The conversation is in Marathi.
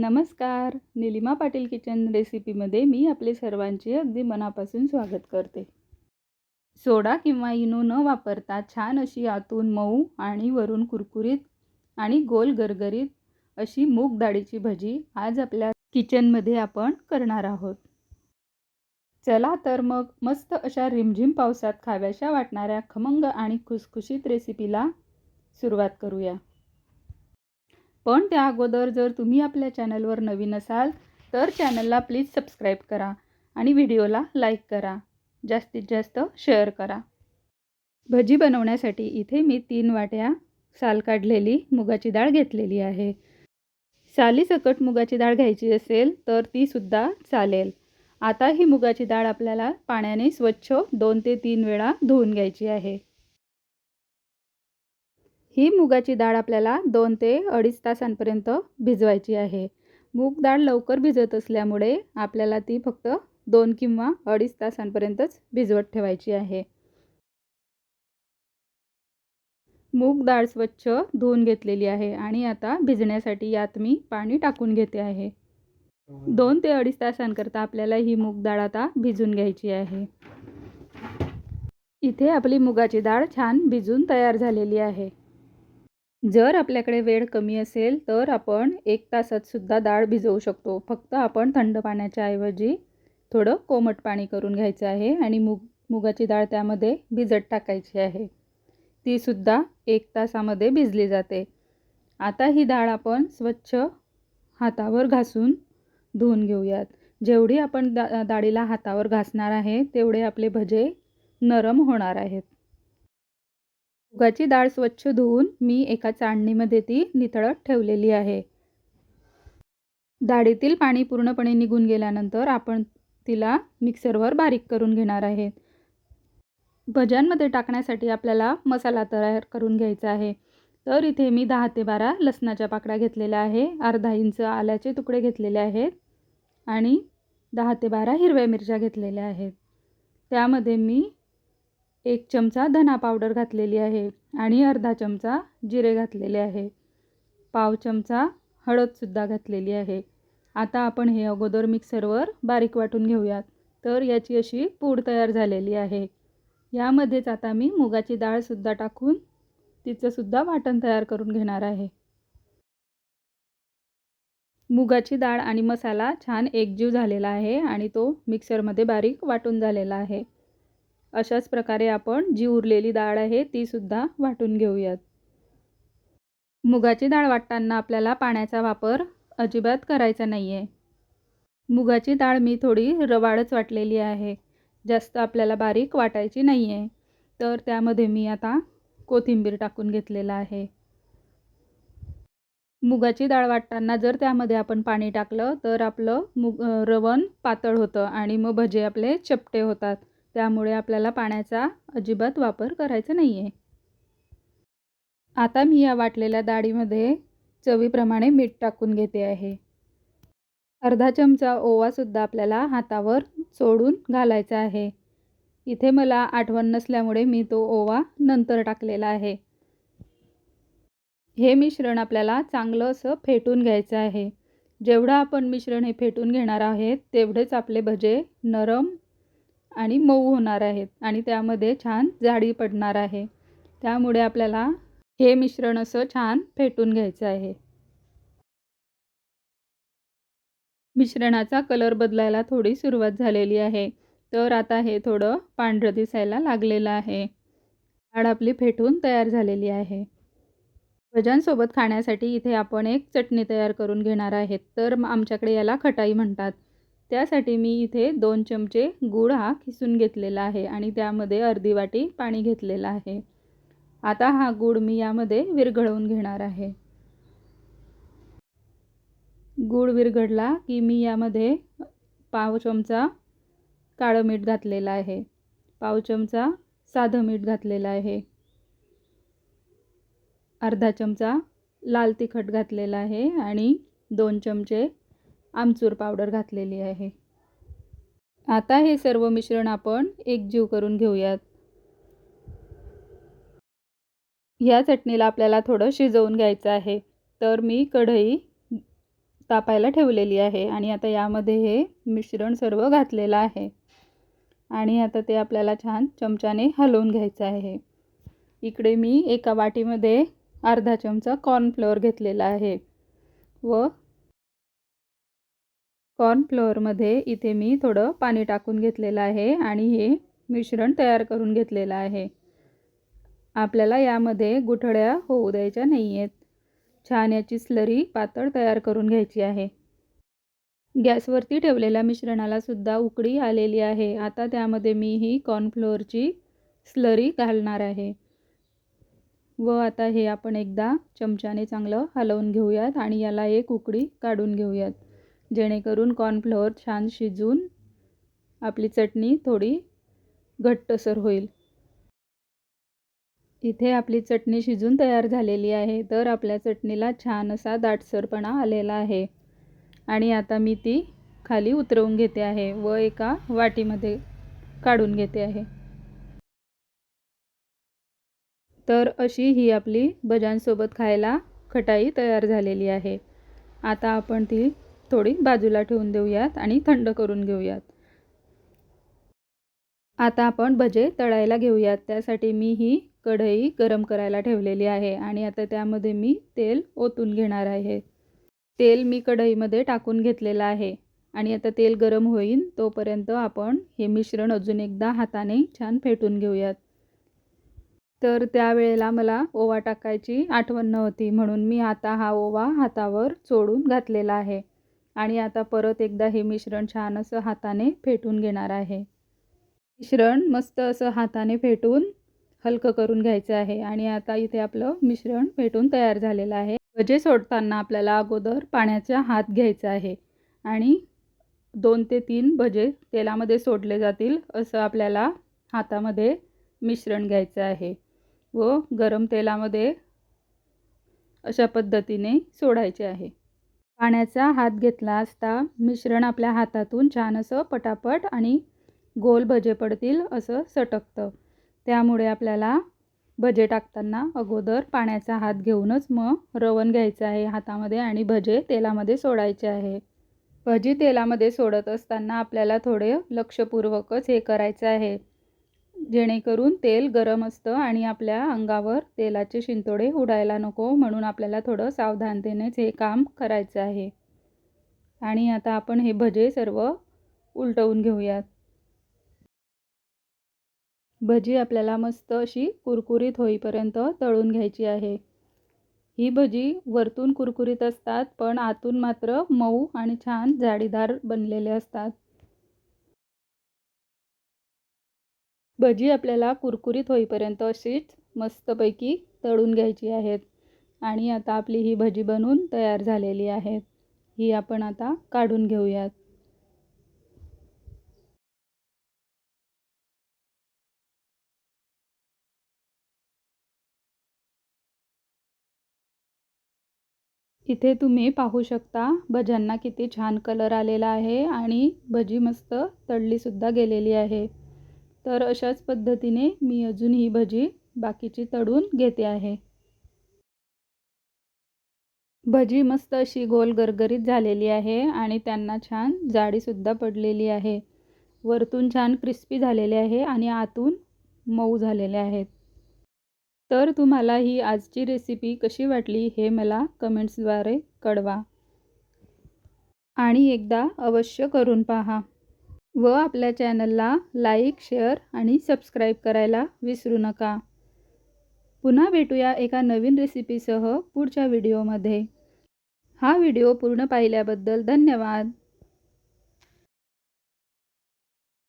नमस्कार. निलिमा पाटील किचन रेसिपीमध्ये मी आपले सर्वांचे अगदी मनापासून स्वागत करते. सोडा किंवा इनो न वापरता छान अशी आतून मऊ आणि वरून कुरकुरीत आणि गोल गरगरीत अशी मूग डाळीची भजी आज आपल्या किचनमध्ये आपण करणार आहोत. चला तर मग मस्त अशा रिमझिम पावसात खाव्याशा वाटणाऱ्या खमंग आणि खुसखुशीत रेसिपीला सुरुवात करूया. पण त्या अगोदर जर तुम्ही आपल्या चॅनलवर नवीन असाल तर चॅनलला प्लीज सबस्क्राईब करा आणि व्हिडिओला लाईक करा. जास्तीत जास्त शेअर करा. भजी बनवण्यासाठी इथे मी तीन वाट्या साल काढलेली मुगाची डाळ घेतलेली आहे. साली सकट मुगाची डाळ घ्यायची असेल तर तीसुद्धा चालेल. आता ही मुगाची डाळ आपल्याला पाण्याने स्वच्छ दोन ते तीन वेळा धुवून घ्यायची आहे. ही मुगाची डाळ आपल्याला दोन ते अडीच तासांपर्यंत भिजवायची आहे. मूग डाळ लवकर भिजत असल्यामुळे आपल्याला ती फक्त दोन किंवा अडीच तासांपर्यंतच भिजवत ठेवायची आहे. मूग डाळ स्वच्छ धुवून घेतलेली आहे आणि आता भिजण्यासाठी यात मी पाणी टाकून घेते आहे. दोन ते अडीच तासांकरता आपल्याला ही मूग डाळ आता भिजून घ्यायची आहे. इथे आपली मुगाची डाळ छान भिजून तयार झालेली आहे. जर आपल्याकडे वेळ कमी असेल तर आपण एक तासात सुद्धा डाळ भिजवू शकतो. फक्त आपण थंड पाण्याच्या ऐवजी थोडं कोमट पाणी करून घ्यायचं आहे आणि मूग मुगाची डाळ त्यामध्ये भिजत टाकायची आहे. तीसुद्धा एक तासामध्ये भिजली जाते. आता ही डाळ आपण स्वच्छ हातावर घासून धुवून घेऊयात. जेवढी आपण दा डाळीला हातावर घासणार आहे तेवढे आपले भजे नरम होणार आहेत. मुगाची डाळ स्वच्छ धुवून मी एका चाळणीमध्ये ती नितळत ठेवलेली आहे. डाळीतील पाणी पूर्णपणे निघून गेल्यानंतर आपण तिला मिक्सरवर बारीक करून घेणार आहे. भज्यांमध्ये टाकण्यासाठी आपल्याला मसाला तयार करून घ्यायचा आहे. तर इथे मी दहा ते बारा लसणाच्या पाकड्या घेतलेल्या आहे. अर्धा इंच आल्याचे तुकडे घेतलेले आहेत. आणि दहा ते बारा हिरव्या मिरच्या घेतलेल्या आहेत. त्यामध्ये मी एक चमचा धना पावडर घातलेली आहे आणि अर्धा चमचा जिरे घातलेले आहे. पाव चमचा हळदसुद्धा घातलेली आहे. आता आपण हे अगोदर मिक्सरवर बारीक वाटून घेऊयात. तर याची अशी पूड तयार झालेली आहे. यामध्येच आता मी मुगाची डाळसुद्धा टाकून तिचंसुद्धा वाटण तयार करून घेणार आहे. मुगाची डाळ आणि मसाला छान एकजीव झालेला आहे आणि तो मिक्सरमध्ये बारीक वाटून झालेला आहे. अशाच प्रकारे आपण जी उरलेली डाळ आहे तीसुद्धा वाटून घेऊयात. मुगाची डाळ वाटताना आपल्याला पाण्याचा वापर अजिबात करायचा नाही आहे मुगाची डाळ मी थोडी रवाळच वाटलेली आहे. जास्त आपल्याला बारीक वाटायची नाही आहे तर त्यामध्ये मी आता कोथिंबीर टाकून घेतलेला आहे. मुगाची डाळ वाटताना जर त्यामध्ये आपण पाणी टाकलं तर आपलं मुग रवण पातळ होतं आणि मग भजे आपले चपटे होतात. त्यामुळे आपल्याला पाण्याचा अजिबात वापर करायचा नाही आहे आता मी या वाटलेल्या डाळीमध्ये चवीप्रमाणे मीठ टाकून घेते आहे. अर्धा चमचा ओवासुद्धा आपल्याला हातावर चोडून घालायचा आहे. इथे मला आठवण नसल्यामुळे मी तो ओवा नंतर टाकलेला आहे. हे मिश्रण आपल्याला चांगलं असं फेटून घ्यायचं आहे. जेवढं आपण मिश्रण हे फेटून घेणार आहेत तेवढेच आपले भजे नरम आणि मऊ होणार आहेत आणि त्यामध्ये छान जाडी पडणार आहे. त्यामुळे आपल्याला हे मिश्रण असं छान फेटून घ्यायचं आहे. मिश्रणाचा कलर बदलायला थोडी सुरुवात झालेली आहे. तर आता हे थोडं पांढरं दिसायला लागलेलं आहे. डाळ आपली फेटून तयार झालेली आहे. भज्यांसोबत खाण्यासाठी इथे आपण एक चटणी तयार करून घेणार आहेत. तर आमच्याकडे याला खटाई म्हणतात. त्यासाठी मी इथे दोन चमचे गूळ हा खिसून घेतलेला आहे आणि त्यामध्ये अर्धी वाटी पाणी घेतलेलं आहे. आता हा गूळ मी यामध्ये विरघळवून घेणार आहे. गूळ विरघडला की मी यामध्ये पाव चमचा काळं मीठ घातलेलं आहे. पाव चमचा साधं मीठ घातलेलं आहे. अर्धा चमचा लाल तिखट घातलेला आहे आणि दोन चमचे आमचूर पावडर घातलेली आहे. आता हे सर्व मिश्रण आपण एकजीव करून घेऊयात. या चटणीला आपल्याला थोडं शिजवून घ्यायचं आहे. तर मी कढई तापायला ठेवलेली आहे आणि आता यामध्ये हे मिश्रण सर्व घातलेलं आहे. आणि आता ते आपल्याला छान चमच्याने हलवून घ्यायचं आहे. इकडे मी एका वाटीमध्ये अर्धा चमचा कॉर्नफ्लोअर घेतलेला आहे. व कॉर्नफ्लोअरमध्ये इथे मी थोडं पाणी टाकून घेतलेलं आहे आणि हे मिश्रण तयार करून घेतलेलं आहे. आपल्याला यामध्ये गुठळ्या होऊ द्यायच्या नाही आहेत छान याची स्लरी पातळ तयार करून घ्यायची आहे. गॅसवरती ठेवलेल्या मिश्रणाला सुद्धा उकडी आलेली आहे. आता त्यामध्ये मी ही कॉर्नफ्लोअरची स्लरी घालणार आहे. व आता हे आपण एकदा चमच्याने चांगलं हलवून घेऊयात आणि याला एक उकडी काढून घेऊयात. जेणेकरून कॉर्नफ्लोअर छान शिजून आपली चटणी थोडी घट्टसर होईल. इथे आपली चटणी शिजून तयार झालेली आहे. तर आपल्या चटणीला छान असा दाटसरपणा आलेला आहे. आणि आता मी ती खाली उतरवून घेते आहे व एका वाटीमध्ये काढून घेते आहे. तर अशी ही आपली भजांसोबत खायला खटाई तयार झालेली आहे. आता आपण ती थोडी बाजूला ठेवून देऊयात आणि थंड करून घेऊयात. आता आपण भजे तळायला घेऊयात. त्यासाठी मी ही कढई गरम करायला ठेवलेली आहे आणि आता त्यामध्ये मी तेल ओतून घेणार आहे. तेल मी कढईमध्ये टाकून घेतलेलं आहे आणि आता तेल गरम होईल तोपर्यंत आपण हे मिश्रण अजून एकदा हाताने छान फेटून घेऊयात. तर त्यावेळेला मला ओवा टाकायची आठवण नव्हती म्हणून मी आता हा ओवा हातावर चोडून घातलेला आहे. आणि आता परत एकदा हे मिश्रण छान असं हाताने फेटून घेणार आहे. मिश्रण मस्त असं हाताने फेटून हलकं करून घ्यायचं आहे आणि आता इथे आपलं मिश्रण फेटून तयार झालेलं आहे. भजे सोडताना आपल्याला अगोदर पाण्याचा हात घ्यायचा आहे आणि दोन ते तीन भजे तेलामध्ये सोडले जातील असं आपल्याला हातामध्ये मिश्रण घ्यायचं आहे व गरम तेलामध्ये अशा पद्धतीने सोडायचे आहे. पाण्याचा हात घेतला असता मिश्रण आपल्या हातातून छान असं पटापट आणि गोल भजे पडतील असं सटकतं. त्यामुळे आपल्याला भजे टाकताना अगोदर पाण्याचा हात घेऊनच मग रवण घ्यायचं आहे हातामध्ये आणि भजे तेलामध्ये सोडायचे आहे. भजी तेलामध्ये सोडत असताना आपल्याला थोडे लक्षपूर्वकच हे करायचं आहे. जेणेकरून तेल गरम असतं आणि आपल्या अंगावर तेलाचे शिंतोडे उडायला नको म्हणून आपल्याला थोडं सावधानतेनेच हे काम करायचं आहे. आणि आता आपण हे भजे सर्व उलटवून घेऊयात. भजी आपल्याला मस्त अशी कुरकुरीत होईपर्यंत तळून घ्यायची आहे. ही भजी वरतून कुरकुरीत असतात पण आतून मात्र मऊ आणि छान जाडीदार बनलेले असतात. भजी आपल्याला कुरकुरीत होईपर्यंत अशीच मस्तपैकी तळून घ्यायची आहेत. आणि आता आपली ही भजी बनवून तयार झालेली आहेत ही आपण आता काढून घेऊयात. इथे तुम्ही पाहू शकता भज्यांना किती छान कलर आलेला आहे आणि भजी मस्त तळलीसुद्धा गेलेली आहे. तर अशाच पद्धतीने मी अजून ही भजी बाकीची तळून घेते आहे. भजी मस्त अशी गोल गरगरीत झालेली आहे आणि त्यांना छान जाडीसुद्धा पडलेली आहे. वरतून छान क्रिस्पी झालेले आहे आणि आतून मऊ झालेले आहेत. तर तुम्हाला ही आजची रेसिपी कशी वाटली हे मला कमेंट्सद्वारे कळवा. आणि एकदा अवश्य करून पहा. व आपल्या चॅनलला लाईक शेअर आणि सबस्क्राईब करायला विसरू नका. पुन्हा भेटूया एका नवीन रेसिपीसह पुढच्या व्हिडिओमध्ये हा व्हिडिओ पूर्ण पाहिल्याबद्दल धन्यवाद.